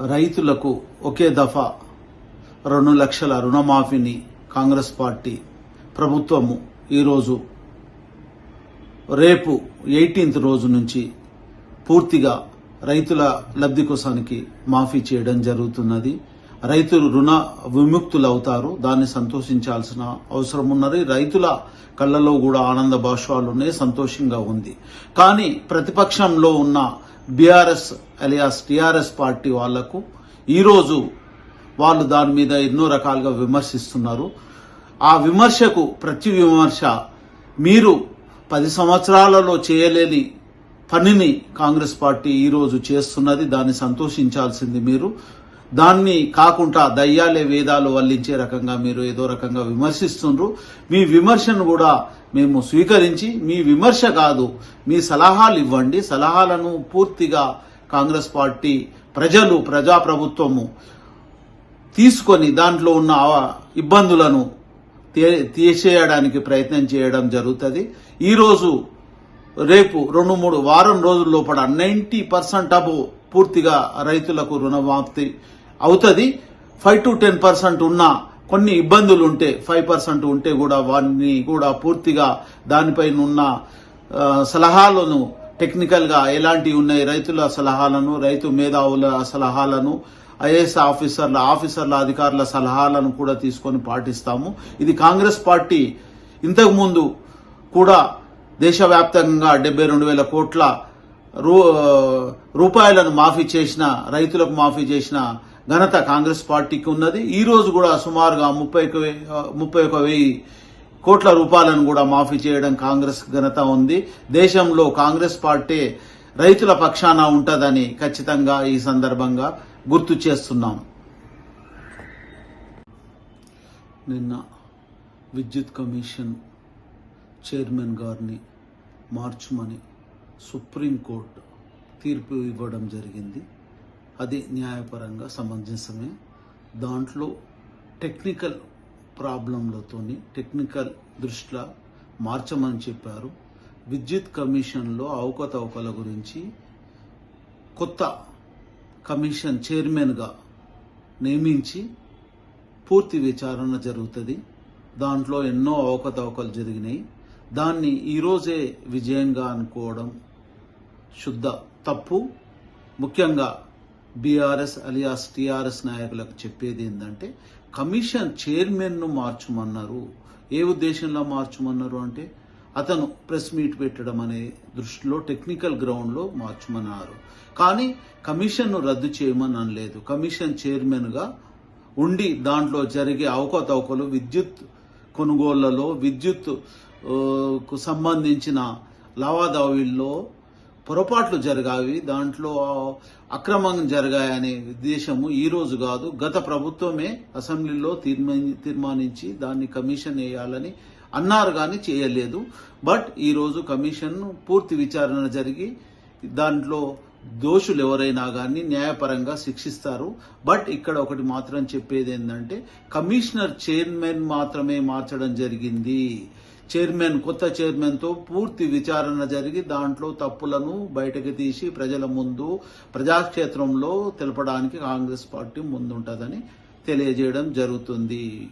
రైతులకు ఒకే దఫా రెండు లక్షల రుణమాఫీని కాంగ్రెస్ పార్టీ ప్రభుత్వము ఈరోజు రేపు ఎయిటీన్త్ రోజు నుంచి పూర్తిగా రైతుల లబ్ధి కోసానికి మాఫీ చేయడం జరుగుతున్నది. రైతులు రుణ విముక్తులు అవుతారు దాన్ని సంతోషించాల్సిన అవసరం ఉన్నది. రైతుల కళ్ళలో కూడా ఆనంద భాష్వాలు ఉన్నాయి. సంతోషంగా ఉంది. కానీ ప్రతిపక్షంలో ఉన్న బీఆర్ఎస్ అలియాస్ టీఆర్ఎస్ పార్టీ వాళ్ళకు ఈరోజు వాళ్ళు దాని మీద ఎన్నో రకాలుగా విమర్శిస్తున్నారు. ఆ విమర్శకు ప్రతి విమర్శ మీరు పది సంవత్సరాలలో చేయలేని పనిని కాంగ్రెస్ పార్టీ ఈరోజు చేస్తున్నది. దాన్ని సంతోషించాల్సింది మీరు. దాన్ని కాకుండా దయ్యాలే వేదాలు వల్లించే రకంగా మీరు ఏదో రకంగా విమర్శిస్తుండ్రు. మీ విమర్శను కూడా మేము స్వీకరించి మీ విమర్శ కాదు మీ సలహాలు ఇవ్వండి. సలహాలను పూర్తిగా కాంగ్రెస్ పార్టీ ప్రజలు ప్రజాప్రభుత్వము తీసుకొని దాంట్లో ఉన్న ఇబ్బందులను తీసేయడానికి ప్రయత్నం చేయడం జరుగుతుంది. ఈరోజు రేపు రెండు మూడు వారం రోజుల లోపల నైంటీ పర్సెంట్ అబో పూర్తిగా రైతులకు రుణమాఫీ అవుతుంది. ఫైవ్ టు టెన్ పర్సెంట్ ఉన్న కొన్ని ఇబ్బందులు ఉంటే ఫైవ్ పర్సెంట్ ఉంటే కూడా వారిని కూడా పూర్తిగా దానిపైన ఉన్న సలహాలను టెక్నికల్గా ఎలాంటివి ఉన్నాయి రైతుల సలహాలను రైతు మేధావుల సలహాలను ఐఏఎస్ ఆఫీసర్ల ఆఫీసర్ల అధికారుల సలహాలను కూడా తీసుకొని పాటిస్తాము. ఇది కాంగ్రెస్ పార్టీ ఇంతకుముందు కూడా దేశవ్యాప్తంగా డెబ్బై రెండు వేల కోట్ల రూ రూపాయలను మాఫీ చేసిన రైతులకు మాఫీ చేసిన ఘనత కాంగ్రెస్ పార్టీకి ఉన్నది. ఈ రోజు కూడా సుమారుగా ముప్పై ముప్పై ఒక వెయ్యి కోట్ల రూపాయలను కూడా మాఫీ చేయడం కాంగ్రెస్ ఘనత ఉంది. దేశంలో కాంగ్రెస్ పార్టీ రైతుల పక్షాన ఉంటుందని ఖచ్చితంగా ఈ సందర్భంగా గుర్తు చేస్తున్నాం. నిన్న విద్యుత్ కమిషన్ చైర్మన్ గారిని మార్చమని సుప్రీంకోర్టు తీర్పు ఇవ్వడం జరిగింది. అది న్యాయపరంగా సమంజసమే దాంట్లో టెక్నికల్ ప్రాబ్లంలతోని టెక్నికల్ దృష్ట్యా మార్చమని చెప్పారు. విద్యుత్ కమిషన్లో అవకతవకల గురించి కొత్త కమిషన్ చైర్మన్గా నియమించి పూర్తి విచారణ జరుగుతుంది. దాంట్లో ఎన్నో అవకతవకలు జరిగినాయి. దాన్ని ఈరోజే విజయంగా అనుకోవడం శుద్ధ తప్పు. ముఖ్యంగా బీఆర్ఎస్ అలియాస్ టీఆర్ఎస్ నాయకులకు చెప్పేది ఏంటంటే కమిషన్ చైర్మన్ను మార్చమన్నారు. ఏ ఉద్దేశంలో మార్చమన్నారు అంటే అతను ప్రెస్ మీట్ పెట్టడం అనే దృష్టిలో టెక్నికల్ గ్రౌండ్లో మార్చమన్నారు. కానీ కమిషన్ను రద్దు చేయమని అనలేదు. కమిషన్ చైర్మన్గా ఉండి దాంట్లో జరిగే అవకతవకలు విద్యుత్ కొనుగోళ్ళలో విద్యుత్కు సంబంధించిన లావాదేవీల్లో పొరపాట్లు జరిగావి దాంట్లో అక్రమం జరిగాయనే ఉద్దేశము ఈ రోజు కాదు. గత ప్రభుత్వమే అసెంబ్లీలో తీర్మా- తీర్మానించి దాన్ని కమిషన్ వేయాలని అన్నారు కానీ చేయలేదు. బట్ ఈరోజు కమిషన్ పూర్తి విచారణ జరిగి దాంట్లో దోషులు ఎవరైనా కానీ న్యాయపరంగా శిక్షిస్తారు. బట్ ఇక్కడ ఒకటి మాత్రం చెప్పేది ఏంటంటే కమిషనర్ చైర్మన్ మాత్రమే మార్చడం జరిగింది. చైర్మన్ కొత్త చైర్మన్తో పూర్తి విచారణ జరిగి దాంట్లో తప్పులను బయటకు తీసి ప్రజల ముందు ప్రజాక్షేత్రంలో తెలపడానికి కాంగ్రెస్ పార్టీ ముందుంటుందని తెలియజేయడం జరుగుతుంది.